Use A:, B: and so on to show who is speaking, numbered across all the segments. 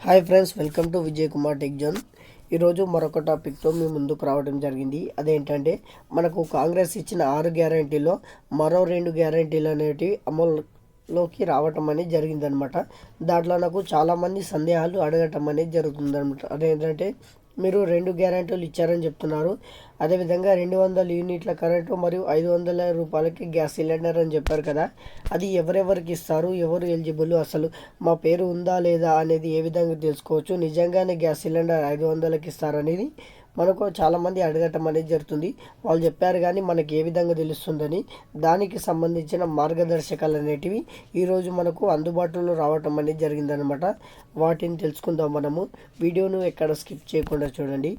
A: Hi friends welcome to Vijay Kumar tech zone. ఈరోజు మరొక టాపిక్తో మీ ముందుకు రావడం జరిగింది. అదేంటంటే మనకు కాంగ్రెస్ ఇచ్చిన ఆరు గ్యారంటీలో మరో రెండు గ్యారంటీలు అనేటివి అమలులోకి రావటం అనేది జరిగిందనమాట దాంట్లో నాకు చాలామంది సందేహాలు అడగటం అనేది జరుగుతుందనమాట అదేంటంటే మీరు రెండు గ్యారంటీలు ఇచ్చారని చెప్తున్నారు. అదేవిధంగా రెండు వందల యూనిట్ల కరెంటు మరియు ఐదు వందల రూపాయలకి గ్యాస్ సిలిండర్ అని చెప్పారు కదా. అది ఎవరెవరికి ఇస్తారు? ఎవరు ఎలిజిబుల్? అసలు మా పేరు ఉందా లేదా అనేది ఏ విధంగా తెలుసుకోవచ్చు? నిజంగానే గ్యాస్ సిలిండర్ ఐదు వందలకి ఇస్తారనేది మనకు చాలామంది అడగటం అనేది జరుగుతుంది. వాళ్ళు చెప్పారు కానీ మనకి ఏ విధంగా తెలుస్తుందని. దానికి సంబంధించిన మార్గదర్శకాలు అనేటివి ఈరోజు మనకు అందుబాటులో రావటం అనేది జరిగిందనమాట వాటిని తెలుసుకుందాం మనము. వీడియోను ఎక్కడ స్కిప్ చేయకుండా చూడండి.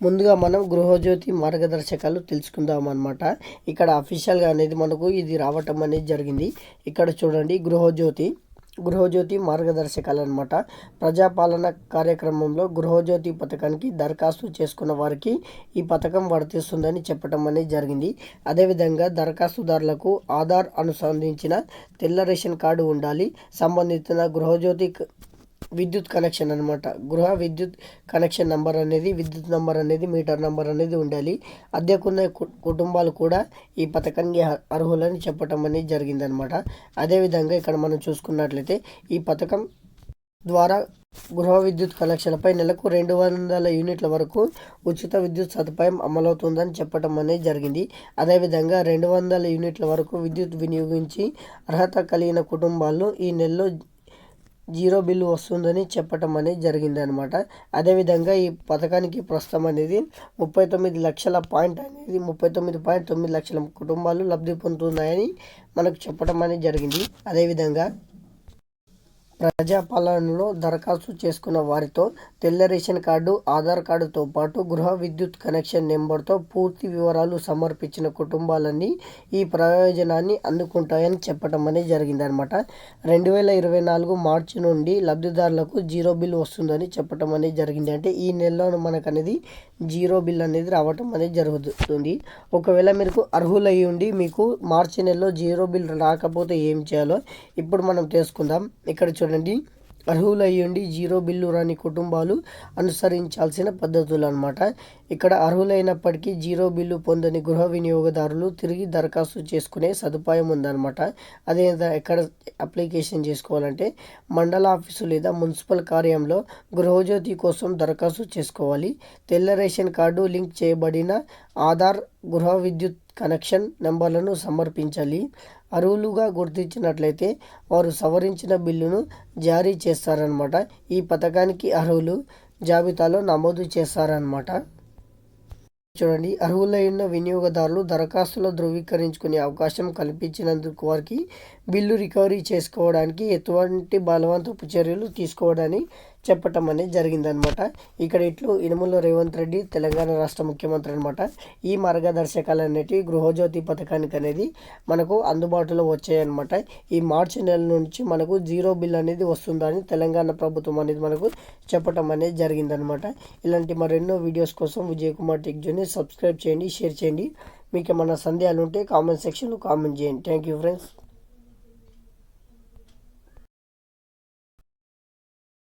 A: ముందుగా మనం గృహజ్యోతి మార్గదర్శకాలు తెలుసుకుందాం అనమాట ఇక్కడ అఫీషియల్గా అనేది మనకు ఇది రావటం అనేది జరిగింది. ఇక్కడ చూడండి గృహజ్యోతి. గృహజ్యోతి మార్గదర్శకాలు అనమాట ప్రజాపాలన కార్యక్రమంలో గృహజ్యోతి పథకానికి దరఖాస్తు చేసుకున్న వారికి ఈ పథకం వర్తిస్తుందని చెప్పడం అనేది జరిగింది. అదేవిధంగా దరఖాస్తుదారులకు ఆధార్ అనుసంధించిన తెల్ల రేషన్ కార్డు ఉండాలి. సంబంధిత గృహజ్యోతి విద్యుత్ కనెక్షన్ అనమాట గృహ విద్యుత్ కనెక్షన్ నంబర్ అనేది విద్యుత్ నంబర్ అనేది మీటర్ నంబర్ అనేది ఉండాలి. అద్దెకున్న కుటుంబాలు కూడా ఈ పథకానికి అర్హులని చెప్పటం అనేది జరిగిందనమాట అదేవిధంగా ఇక్కడ మనం చూసుకున్నట్లయితే ఈ పథకం ద్వారా గృహ విద్యుత్ కనెక్షన్లపై నెలకు రెండు వందల యూనిట్ల వరకు ఉచిత విద్యుత్ సదుపాయం అమలవుతుందని చెప్పడం అనేది జరిగింది. అదేవిధంగా రెండు వందల యూనిట్ల వరకు విద్యుత్ వినియోగించి అర్హత కలిగిన కుటుంబాలు ఈ నెలలో జీరో బిల్లు వస్తుందని చెప్పటం అనేది జరిగిందనమాట అదేవిధంగా ఈ పథకానికి ప్రస్తుతం అనేది ముప్పై తొమ్మిది లక్షల పాయింట్ అనేది ముప్పై తొమ్మిది పాయింట్ తొమ్మిది లక్షల కుటుంబాలు లబ్ధి పొందుతున్నాయని మనకు చెప్పడం అనేది జరిగింది. అదేవిధంగా ప్రజాపాలనలో దరఖాస్తు చేసుకున్న వారితో తెల్ల రేషన్ కార్డు ఆధార్ కార్డుతో పాటు గృహ విద్యుత్ కనెక్షన్ నెంబర్తో పూర్తి వివరాలు సమర్పించిన కుటుంబాలన్నీ ఈ ప్రయోజనాన్ని అందుకుంటాయని చెప్పడం అనేది జరిగిందనమాట రెండు వేల ఇరవై నాలుగు మార్చి నుండి లబ్ధిదారులకు జీరో బిల్ వస్తుందని చెప్పడం అనేది జరిగింది. అంటే ఈ నెలలో మనకు అనేది జీరో బిల్ అనేది రావటం అనేది జరుగుతుంది. ఒకవేళ మీరు అర్హులై ఉండి మీకు మార్చి నెలలో జీరో బిల్ రాకపోతే ఏం చేయాలో ఇప్పుడు మనం తెలుసుకుందాం. ఇక్కడ చూడండి. అర్హులయ్యుండి జీరో బిల్లు రాని కుటుంబాలు అనుసరించాల్సిన పద్ధతులు అనమాట ఇక్కడ అర్హులైనప్పటికీ జీరో బిల్లు పొందని గృహ వినియోగదారులు తిరిగి దరఖాస్తు చేసుకునే సదుపాయం ఉందన్నమాట. అదే ఎక్కడ అప్లికేషన్ చేసుకోవాలంటే మండల ఆఫీసు లేదా మున్సిపల్ కార్యంలో గృహజ్యోతి కోసం దరఖాస్తు చేసుకోవాలి. తెల్ల రేషన్ కార్డు లింక్ చేయబడిన ఆధార్ గృహ విద్యుత్ కనెక్షన్ నెంబర్లను సమర్పించాలి. అర్హులుగా గుర్తించినట్లయితే వారు సవరించిన బిల్లును జారీ చేస్తారనమాట ఈ పథకానికి అర్హులు జాబితాలో నమోదు చేస్తారనమాట చూడండి అర్హులైన వినియోగదారులు దరఖాస్తులో ధృవీకరించుకునే అవకాశం కల్పించినందుకు వారికి బిల్లు రికవరీ చేసుకోవడానికి ఎటువంటి బలవంతపు చర్యలు తీసుకోవడానికి చెప్పటం అనేది జరిగిందనమాట. ఇక్కడ ఇట్లు ఇనుముల రేవంత్ రెడ్డి తెలంగాణ రాష్ట్ర ముఖ్యమంత్రి అనమాట. ఈ మార్గదర్శకాలు అనేటివి గృహజ్యోతి పథకానికి అనేది మనకు అందుబాటులో వచ్చాయన్నమాట ఈ మార్చి నెల నుంచి మనకు జీరో బిల్ అనేది వస్తుందని తెలంగాణ ప్రభుత్వం అనేది మనకు చెప్పటం అనేది జరిగిందనమాట. ఇలాంటి మరెన్నో వీడియోస్ కోసం విజయ్ కుమార్ టెక్జోని సబ్స్క్రైబ్ చేయండి షేర్ చేయండి. మీకు ఏమైనా సందేహాలు ఉంటే కామెంట్ సెక్షన్లో కామెంట్ చేయండి. Thank you friends.